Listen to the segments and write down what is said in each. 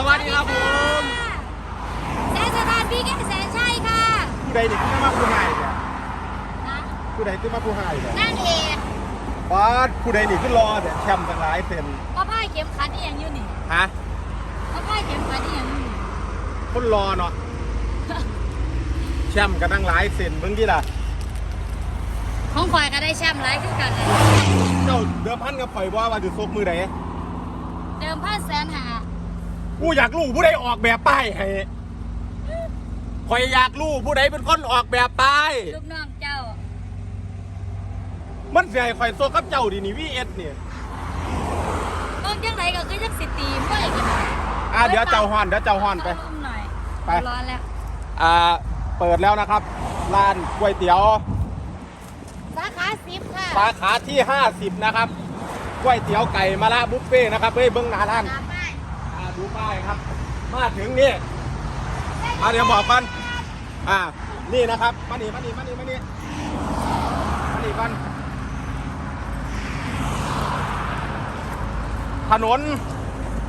สวัสดีครับผมแสนสถานพี่แกแสนชัยค่ะผู้ใดนี่ขึ้นมาผู้ให้เนี่ยนะผู้ใดขึ้นมาผู้ให้เนี่ยนั่นเองบาสผู้ใดนี่ขึ้นรอเนี่ยแชมป์ตั้งหลายเซนพ่อพ่ายเข็มขัดที่ยังอยู่นี่ฮะพ่อพ่ายเข็มขัดที่ยังอยู่นี่คนรอเนาะแชมป์กันตั้งหลายเซนเบิ่งดิล่ะของข่อยก็ได้แชมป์หลายขึ้นกันเลยเจ้าเดิมพันกับข่อยว่าว่าจะซบมือใดเดิมพันแสนหา กูอยากรู้ผู้ใดออกแบบป้ายให้ข่อยอยากรู้ผู้ใดเป็นคนออกแบบป้าย ลูกน้องเจ้า มันเสียให้ข่อยโซกับเจ้าดินี่วีเอสเนี่ยเบิ่งจังไหนก็คือจังสิตีเมื่อไหร่กันอะเดี๋ยวเจ้าฮอนเดี๋ยวเจ้าฮอนไปเาลมหน่อยไป ร้อนแล้วอ่าเปิดแล้วนะครับ ร้านก๋วยเตี๋ยว สาขาสิบค่ะสาขาที่ 50 นะครับก๋วยเตี๋ยวไก่มะระบุฟเฟ่ต์นะครับเฮ้ยเบิ้งหน้าร้านตามไปอ่า ดูป้ายครับ มาถึงนี่อ่าเดี๋ยวบอกกันอ่า นี่นะครับมานี่มานี่มานี่มานี่มานี่กันถนน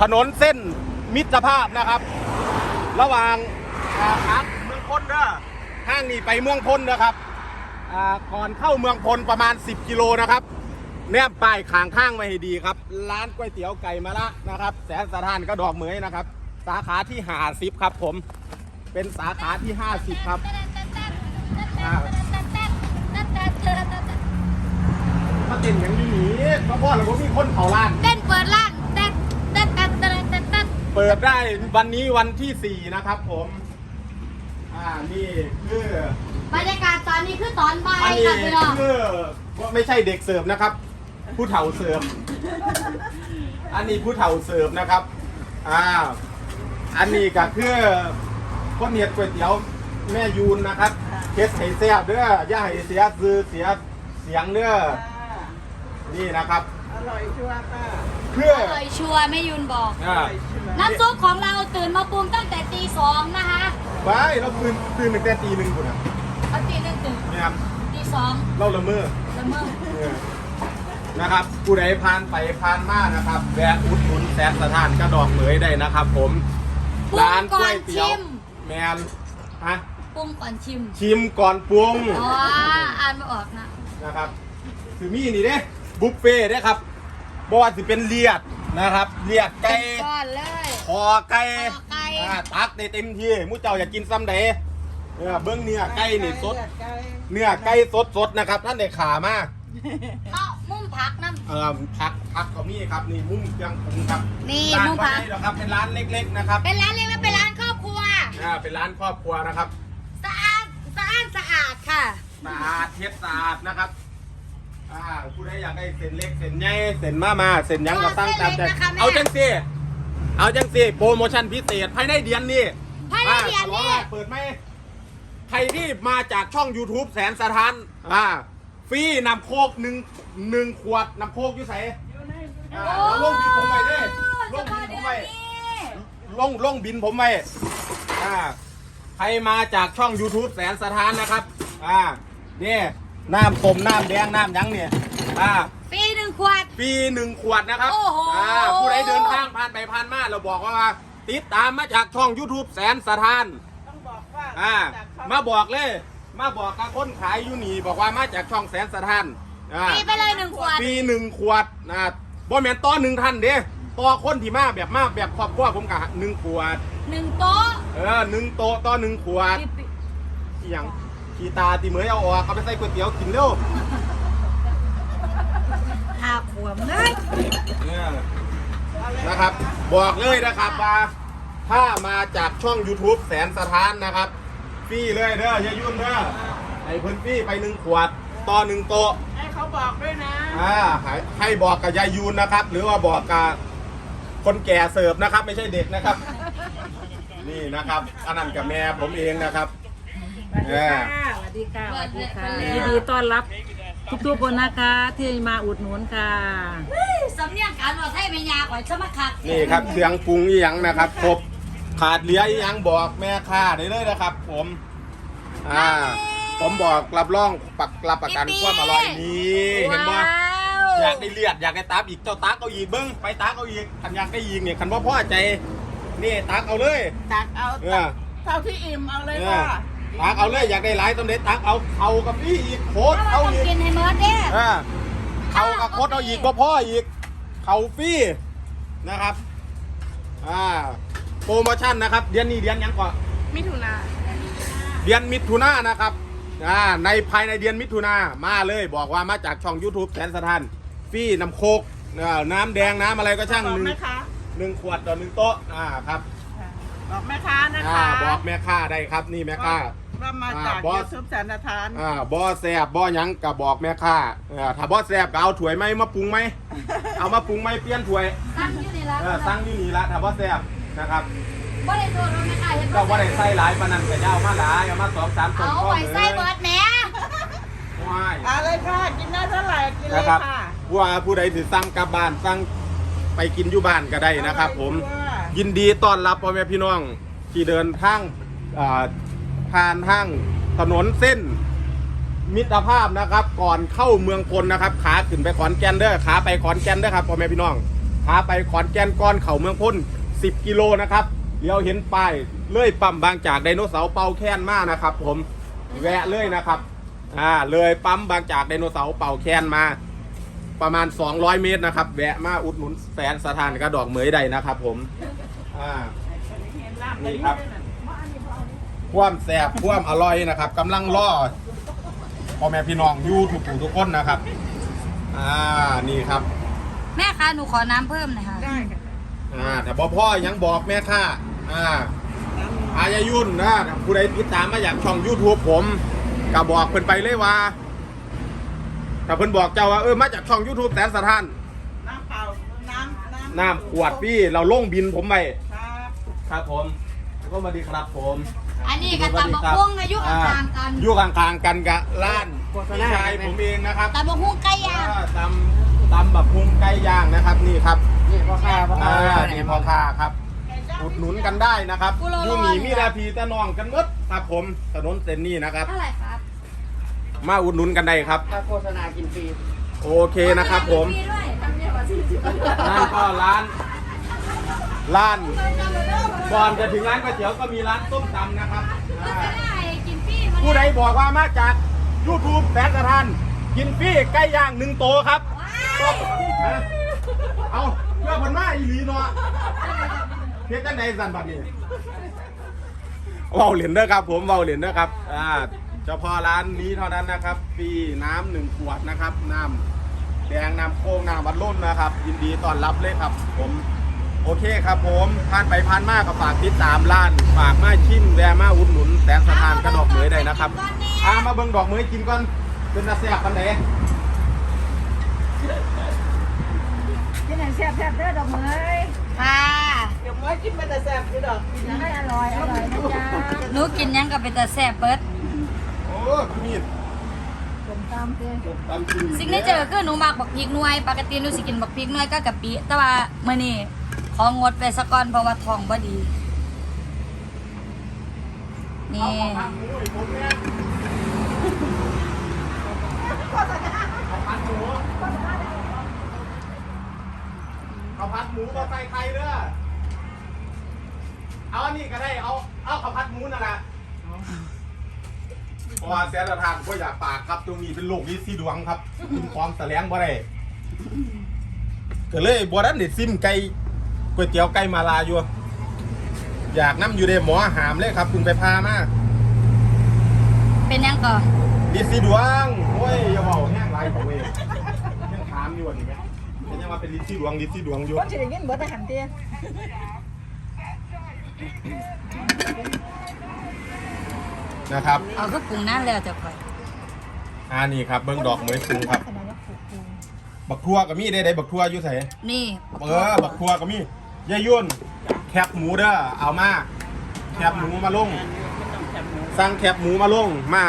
ถนนเส้นมิตรภาพนะครับ ระหว่างอ่าครับเมืองพลเด้อห้างนี้ไปเมืองพลนะครับก่อนเข้าเมืองพลประมาณ 10 กิโลนะครับ แนบป้ายขางข้างไว้ให้ดีครับ ร้านก๋วยเตี๋ยวไก่มะละนะครับ แสนสถานก็ดอกเหมยนะครับ สาขาที่หาสิบครับผม เป็นสาขาที่50ครับมาเต้นอย่างนี้หนีเพราะพ่อเราก็มีคนเผาร้าน เต้นเปิดร้านเต้นเต้นเต้นเต้นเต้นเต้นเปิดได้วันนี้วันที่4นะครับผมอ่านี่คือบรรยากาศตอนนี้คือตอนบ่าอันยนี้ค่ะพี่น้อง คือไม่ใช่เด็กเสิร์ฟนะครับ ผู้เฒ่าเสิร์ฟอันนี้ผู้เฒ่าเสิร์ฟนะครับอ่าอันนี้ก็คือคนเนียดก๋วยเตี๋ยวแม่ยูนนะครับเคสไห้แซ่บเด้อย่าให้เสียซื้อเสียเสียงเด้อนี่นะครับ อร่อยชัวร์ค่ะเพื่ออร่อยชัวร์แม่ยุนบอก อ่าน้ำซุปของเราตื่นมาปรุงตั้งแต่ตีสองนะคะไปเราคืนคืนหนึ่งแต่ตีหนึ่งคุณนะเอาตีหนึ่งตื่นนี่ครับตีสองเราละเมอละเมอ เออ นะครับ ผู้ใดผ่านไปผ่านมานะครับแวะอุดหนุนแสนสถานกระดอกเหมยได้นะครับ ผมปรุงร้านก่ก๋อวนยเตี๋ยชิวมแมนฮะปรุงก่อนชิมชิมก่อนปรุงอ๋ออ่านไม่ออกนะนะครับคือมีนี่เด้บุฟเฟ่เด้ครับบว่าสิเป็นเลียดนะครับเลียดไก่เป็นก้อนเลย คอไก่คอไก่ อ่าตักได้เต็มที่มู้เจ้าอยากกินซ้ำใดเออเบิ้งเนื้อไก่นี่สดไก่เนื้อไก่สดสดๆนะครับท่านได้ขามากข้า วมุ้งผักน้เออพักพักก็มีครับนี่มุ้งเครื่องปรุงครับนี่ร้านมุ้งพักไม่ได้หรอกครับเป็นร้านเล็กๆนะครับำเป็นร้านเล็กและเป็นร้านครอบครัว อ่าเป็นร้านครอบครัวนะครับสะอาดสะอาดสะอาดค่ะ สะอาดเทปสะอาดนะครับอ่าผู้ใดอยากได้เส้นเล็กเส้นใหญ่เส้นมามาเส้นหยังก็ตั้งตามใจเส้นเล็กนะคะแม่ เอาจังสิเอาจังสิโปรโมชั่นพิเศษภายในเดือนนี้ ภายในเดือนนี้ อ่าฉลงเปิดไหมใครที่มาจากช่อง YouTube แสนสถานอ่า ฟรีนำโคกหนึ่งหนึ่งขวดนำโคกอยู่ใส่อยู่ในอยู่ในอ่าแล้วลงบินผมไว้เด้ลงบินผมไว้ลงลงบินผมไว้อ่าใครมาจากช่อง YouTube แสนสถานนะครับ อ่านี่น้ำต้มน้ำแดงน้ำหยังเนี่ยอ่า ฟรีหนึ่งขวด ปีหนึ่งขวดนะครับโอ้โห อ่าผู้ใดเดินทางผ่านไปผ่านมาเราบอกว่าติดตามมาจากช่อง YouTube แสนสถาน ต้องบอกว่าอ่าจากช่องมาบอกเลย มาบอกกับคนขายอยู่นี่บอกว่ามาจากช่องแสนสถานอ่าฟรีไปเลยหนึ่งขวด ปีหนึ่งขวดนะบ่แม่นต่อหนึ่งท่านเด้ต่อคนที่มาแบบมาแบบครอบครัวผมกะหนึ่งขวด หนึ่งโต๊ะเออหนึ่งโต๊ะต่อหนึ่งขวดอหย่างขีตาตีเหมยเอาออกเอาไปใส่ก๋วยเตี๋ยวกินเร็วห้าขวดเลยเนี่ยนะครับ บอกเลยนะครับว่าถ้ามาจากช่อง YouTube แสนสถานนะครับ ฟรีเลยเด้ออย่ายุ่นเด้อไอ้เพิ่นฟรีไปหนึ่งขวดต่อหนึ่งโต๊ะให้เขาบอกด้วยนะ อ่าให้ให้บอกกับยายยูนนะครับ หรือว่าบอกกับคนแก่เสิร์ฟนะครับ ไม่ใช่เด็กนะครับ นี่นะครับอันนั้นกับแม่ผมเองนะครับ สวัสดีค่ะสวัสดีค่ะสวัสดีค่ะยินดีต้อนรับทุกๆคนนะคะ ที่มาอุดหนุนค่ะสำเนียงการว่าไทยเมียาข่อยสมัครคักนี่ครับเครื่องปรุงอีหยังนะครับครบ ขาดเหลืออีหยังบอกแม่ค้าได้เลยนะครับ ผม อ่า ผมบอกรับรองปักรับประกันความอร่อยนี่เห็นไหมว้าวอยากได้เลือดอยากได้ตับอีกเจ้าตักเอาอีกเบิ้งไปตักเอาอีกคันอยากได้ยิงเนี่ยคันว่าพ่อใจนี่ตักเอาเลยตักเอาเออเท่าที่อิ่มเอาเลยเอค่ะอตักเอาเลยอยากได้หลายต้องได้ตักเอาเขากับพี่อีกโคตรถ้าเอาเราต้องอีกกินให้เมิร์ดเด้เออเขากับโคตรเอาอีกบ่พ่ออีกเขาฟรี่นะครับ อ่า โปรโมชั่นนะครับเดือนนี้เดือนหยังก่อนมิถุนาเดือนมิถุนายนนะครับอ่าในภายในเดือนมิถุนามาเลยบอกว่ามาจากช่อง YouTube แสนสถานฟรี่น้ำโคกอ่าน้ำแดงน้ำอะไรก็ช่างบอหกนึ่งแม่ค้าหนึ่งขวดต่อหนึ่งโต๊ะอ่าครับบอกแม่ค้านะอ่าคะบอกแม่ค้าได้ครับนี่แม่ค้า ว่ามาจากอ่าบอยูสทูบแสนทานอ่าบ่อแซบบ่อหยังก็บอกแม่ค้าอ่าถ้าบ่อแซบก็เอาถ้วยไหมมาปรุงไหม เอามาปรุงไหมเปลี่ยนถ้วยตั้งอยู่นี่ละเออสั่งอยู่นี่ละถ้าบ่แซบ นะครับบ่ได้โดนเราไม่ขายเห็นก็บ่ได้ใส่หลายปานนั้นก็อยาวมาหลายเอามาสองสามช้อนเอาก้อไว้นใส่เบิร์ดแหม่ว้ายเอะไรค่ะ กินได้เท่าไหร่กินเลยนะครับค่ะผู้ว่าผู้ใดถือสั่งกลับบ้านสั่งไปกินอยู่บ้านก็ได้นะครับ ผมออยด้วยยินดีต้อนรับพ่อแม่พี่น้องที่เดินทางอ่าผ่านทางถนนเส้น มิตรภาพนะครับ ก่อนเข้าเมืองพลนะครับ ขาขึ้นไปขอนแก่นเด้อขาไปขอนแก่นเด้อครับพ่อแม่พี่น้องขาไปขอนแก่นก่อนเข้าเมืองพล 10 กิโลนะครับเดี๋ยวเห็นป้ายเลื่อยปั๊มบางจากไดโนเสาร์เป่าแค้นมานะครับ ผมแวะเลยนะครับอ่าเลยปั๊มบางจากไดโนเสาร์เป่าแค้นมาประมาณ 200 เมตรนะครับ แวะมาอุดหนุนแสนสถานกระดอกเหมยได้นะครับ ผมอ่านี่ครับความแซ่บความอร่อยนะครับกำลังรอพ่อแม่พี่น้องอยู่ทุกผู้ทุกคนนะครับ อ่านี่ครับ แม่คะหนูขอน้ำเพิ่มหน่อยค่ะ ได้ค่ะ อ่าแต่บ่พ่อยังบอกแม่ค่าอ่าอายายุ่นนะผู้ใดติดตามมาจากช่อง YouTube ผมก็บอกเพิ่นไปเลยว่าถ้าเพิ่นบอกเจ้าว่าเออมาจากช่อง YouTube แสนสถานน้ำเปล่าน้ำน้ำน้ำขวดพี่เราลงบินผมไปครับครับผมก็มาดีครับผม อันนี้กับตำบักหุ่งอายุห่างๆกันอยู่ข้างๆกันกับร้านพี่ชายผมเองนะครับตำบักหุ่งไก่ย่างอ่าตำตำแบบพุงไก่ย่างนะครับนี่ครับ นี่พ่อค้าพ่อค้าอ่านี่พ่อค้าครับ อุดหนุนกันได้นะครับอยู่หนีมีราพีตะนองกันหมดครับผมถนนเส้นนี้นะครับ เท่าไหร่ครับมาอุดหนุนกันได้ครับ ถ้าโฆษณากินฟรีโอเคนะครับผม ฟรีด้วยนั่นก็ร้าน ร้านก่อนจะถึงร้านก๋วยเตี๋ยวก็มีร้านส้มตำนะครับก็อ่าจะได้กินฟรีมาผู้ใดบอกว่ามาจาก YouTube แสนสถานกินฟรีไก่ย่างหนึ่งโตครับฮะ เอาเพื่อผลมาอีหลีเนาะเพียงจังใดสันบัดนี้เว้าเหรียญเด้อครับ ผมเว้าเหรียญเด้อครับอ่าเฉพาะร้านนี้เท่านั้นนะครับฟรีน้ำหนึ่งขวดนะครับน้ำแดงน้ำโค้งน้ำวัดรุ่นนะครับ ยินดีต้อนรับเลยครับ ผมโอเคครับผมผ่านไปผ่านมาก็ฝากติดตามร้าน ฝากมาชิมแวะมาอุดหนุนแสนสถานกระดอกเหมยได้นะครับอามาเบิ่งดอกเหมยกินก่อนเป็นตาแซ่บปันไหน ที่ไหนแซ่บแซ่บเด้อดอกเมยค่ะเดี๋ยวเมื่อกินไปแต่แซ่บอยู่ดอกกินนะให้อร่อยอร่อยนะจ๊ะหนูกินหยังกับเป็นแต่แซ่บเบิร์ดโอ้มีดผมตามเด้อตำกินสิ่งที่เจอคือหนูมักบักพริกหน่วย ปกติหนูสิกินบักพริกหน่วยก็กะปิแต่ว่ามื้อนี้ของดไปสักก่อนเพราะว่าท้องบ่ดีนี่ เอาผัดหมูให้ผมเนี่ยเอาผัดหมูเอาผัดหมูมาใส่ไข่เด้อเอาอันนี้ก็ได้เอาเอาข้าวผัดหมูนั่นแหละเพราะว่าแสนละทางก็อยากปากครับตรงนี้เป็นโรคลิซีดวงครับกินความแสลงบ่ได้ก็เลยบ่ได้เด็ดซิมไก่ก๋วยเตี๋ยวไก่มาลาอยู่ อยากน้ำอยู่ในหมอหามเลยครับคุณไปพามาเป็นหยังก่อนลิซีดวงโอ้ยอย่าเบาแห้งไรของเองยังถามอยู่วันนี้ไหมเป็นยัง ว่าเป็นลิซีดวงลิซีดวงอยู่คนสิได้ยินเบิดอาหารเตี้ยนะครับ เอาคือปรุงน้ำแล้วจะค่อยอ่านี่ครับเบิ้งดอกเหมยปรุงครับ ขนาดนี้ปลูกปลูกบักทั่วก็มีได้ได้บักทั่วอยู่ไสนี่เออบักทั่วก็มียายยุ่นแคบหมูเด้อเอามาแคบหมูมาลงไม่ต้องแซ่บหมูสั่งแคบหมูมาลงมา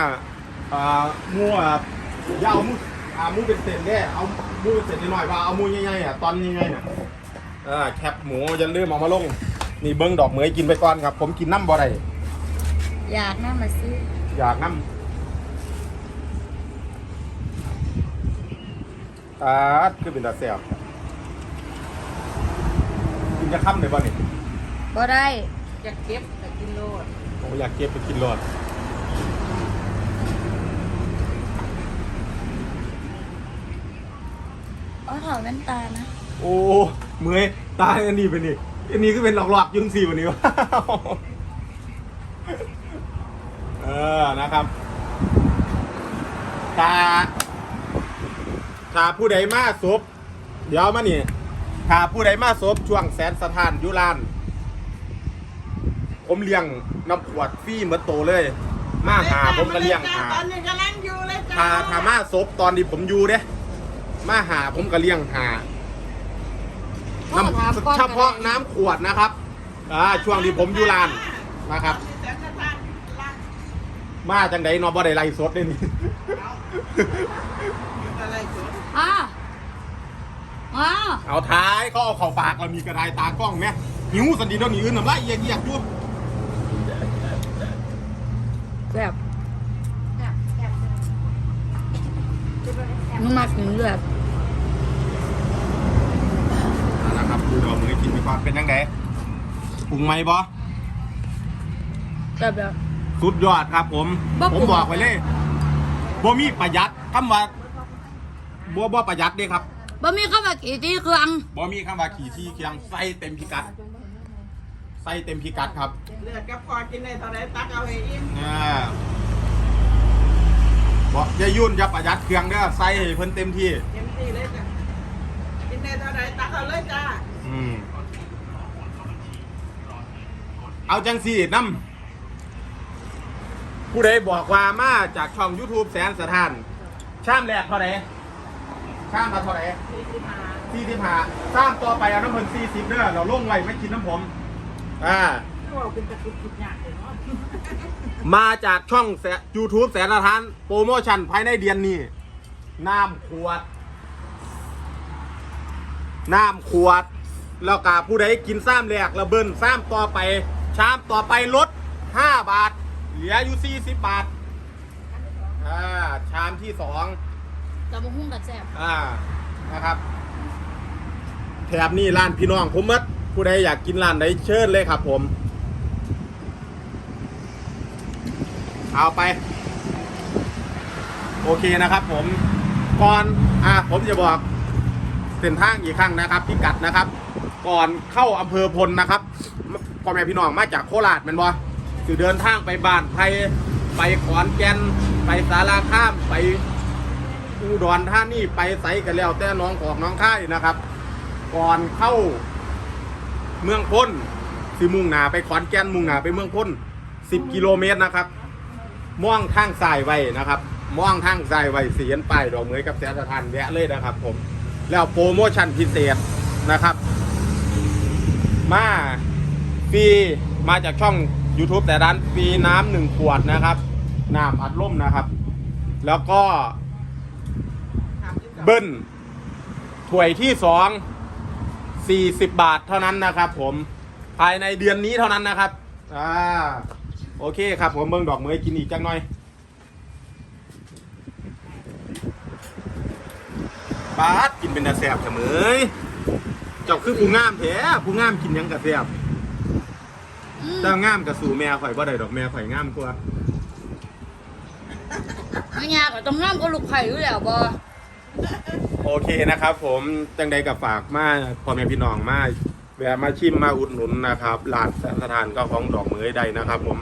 อ่าหมูอะอย่าเอาหมูอ่าหมูเป็นเศษเด้เอาห มูเป็นเศษน้อยว่าเอามูใหญ่ๆอะตอนใหญ่ๆน่ะเออแคบหมูอย่าลืมเอามาลง นี่เบิ้งดอกเหมยกินไปก่อนครับ ผมกินน้ำบ่ได้อยากน้ำมาซื้ออยากน้ำตาดคือเป็นตาแซ่บกินจะค่ำเลยบ่นี่บ่ได้อยากเก็บแต่กินโลดผมอยากเก็บไปกินรอด อ๋อถอดแว่นตานะโอ้เมื่อยตายอันนี้ไปนี่อันนี้ก็เป็นหลอกๆยุ่งสี่วันนี้วะเออนะครับถ้าถ้าผู้ใดมาศพเดี๋ยวมานี่ถ้าผู้ใดมาศพช่วงแสนสถานอยุลานผมเลี้ยงน้ำขวดฟรีเหมือนโตเลย มาหาผมก็เลี้ยงหาตอนนี้กำลังอยู่เลยจ้าถ้าถ้ามาศพตอนที่ผมอยู่เด้ มาหาผมก็เลี้ยงหาพ่อถามก่อนเฉพาะน้ำขวดนะครับอ่าช่วงที่ผมอยู่ลานนะครับแต่สถานรักมาจังไดนอบ่ได้ไล่สดเลยนี่อะไรสวยอ่าอ่าเอาท้ายเขาเอาเข่าปากเรามีกระไดตากล้องไหมหิวสันดีเดี๋ยวนี้อื่นน้ำลายเอียกเอียกจุ๊บแบบนุ่มมากถึงเลือดนะครับดูดอกมื อกินมีความเป็นยังไงปรุงไหมบอแบบแบบ สุดยอดครับผม บ่ปรุงผมบอกไปเลยบ่มีประหยัดคำว่าบ่บ่ประหยัดเด้ครับบะหมี่ข้าวผัดกี่ที่เครื่องบ่มีคำว่าขี่ที่เคียงใส่เต็มพิกัดใส่เต็มพิกัดครับเลือดกับคอกินได้เท่าไรตักเอาให้อิ่มอ่าบอกอย่ายุ่นอย่าประหยัดเครื่องเด้อใส่ให้เพิ่นเต็มที่เต็มที่เลยจ้ะกินได้เท่าไรตักเอาเลยจ้าอืม เอาจังสี่น้ำผู้ใดบอกว่ามาจากช่อง YouTube แสนสถาน ชามแรกเท่าไหร่ชามละเท่าไหร่สี่สิบห้าชามต่อไปเอาน้ำเพิ่นสี่สิบเด้อเราลงไว้ไม่กินน้ำผม อ่าเราเป็นตะกุดกินยากเลยเนาะมาจากช่องแส YouTube แสนสถาน โปรโมชั่นภายในเดือนนี้ น้ำขวด น้ำขวด แล้วก็ผู้ใดกินซ้ำแรกระเบินซ้ำต่อไป ชามต่อไปลด 5 บาท เหลืออยู่ 40 บาท อ่า ชามที่สองจะมาหุ้งกับแซ่บอ่า นะครับ แถบนี้ร้านพี่น้องผมมัดผู้ใดอยากกินร้านใดเชิญเลยครับผม เอาไป โอเคนะครับผม ก่อน อ่า ผมจะบอกเส้นทางอีกครั้งนะครับ พิกัดนะครับ ก่อนเข้าอำเภอพลนะครับ พ่อแม่พี่น้องมาจากโคราชแมันบ่คือเดินทางไปบ้านไทยไปขอนแก่นไปสาราข้ามไปอุดรท่านี่ไปใสกันแล้วแต่น้องของน้องค่ายนะครับ ก่อนเข้าเมืองพ้นสิมุ่งหนาไปขอนแก่นมุ่งหนาไปเมืองพ้น10 กิโลเมตรนะครับม่วงทางสายไว้นะครับม่วงทางสายไว้เสียนป้ายดอกเหมยกับแสนสถานแวะเลยนะครับ ผมแล้วโปรโมชั่นพิเศษนะครับ มา ฟรีมาจากช่อง YouTube แต่ร้านฟรีน้ำหนึ่งขวดนะครับน้ำอัดลมนะครับ แล้วก็เบิ้ลถ้วยที่สอง40บบาทเท่านั้นนะครับ ผมภายในเดือนนี้เท่านั้นนะครับอ่าโอเคครับ ผมเบิ่งดอกเมยกินอีกจังหน่อยปาดกินเป็นตาแสบเสมยเจ้าคือผู้งามแท้ผู้งามกินยังกะแสบ อืมเจ้างามกับสู่แม่ข่อยบ่ได้ดอกแม่ข่อยงามกว่าไม่ยากหรอกต้องห้ามก็ลูกไข่อยู่แล้วบอโอเคนะครับ ผมจังใดกับฝากมาพ่อแม่พี่น้องมาแวะมาชิมมาอุดหนุนนะครับร้านแสนสถานก็ของดอกเหมยใดนะครับ ผม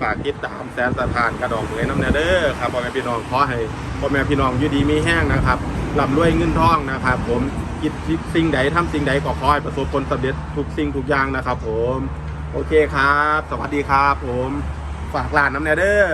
ฝากติดตามแสนสถานกระดอกเหมยน้ำเนเด้อครับพ่อแม่พี่น้องขอให้พ่อแม่พี่น้องอยู่ดีมีแห้งนะครับร่ำรวยเงินทองนะครับ ผมคิดสิ่งใดทำสิ่งใดก็ขอให้ประสบผลสำเร็จทุกสิ่งทุกอย่างนะครับ ผม โอเคครับ สวัสดีครับผม ฝากร้านน้ำเนเด้อ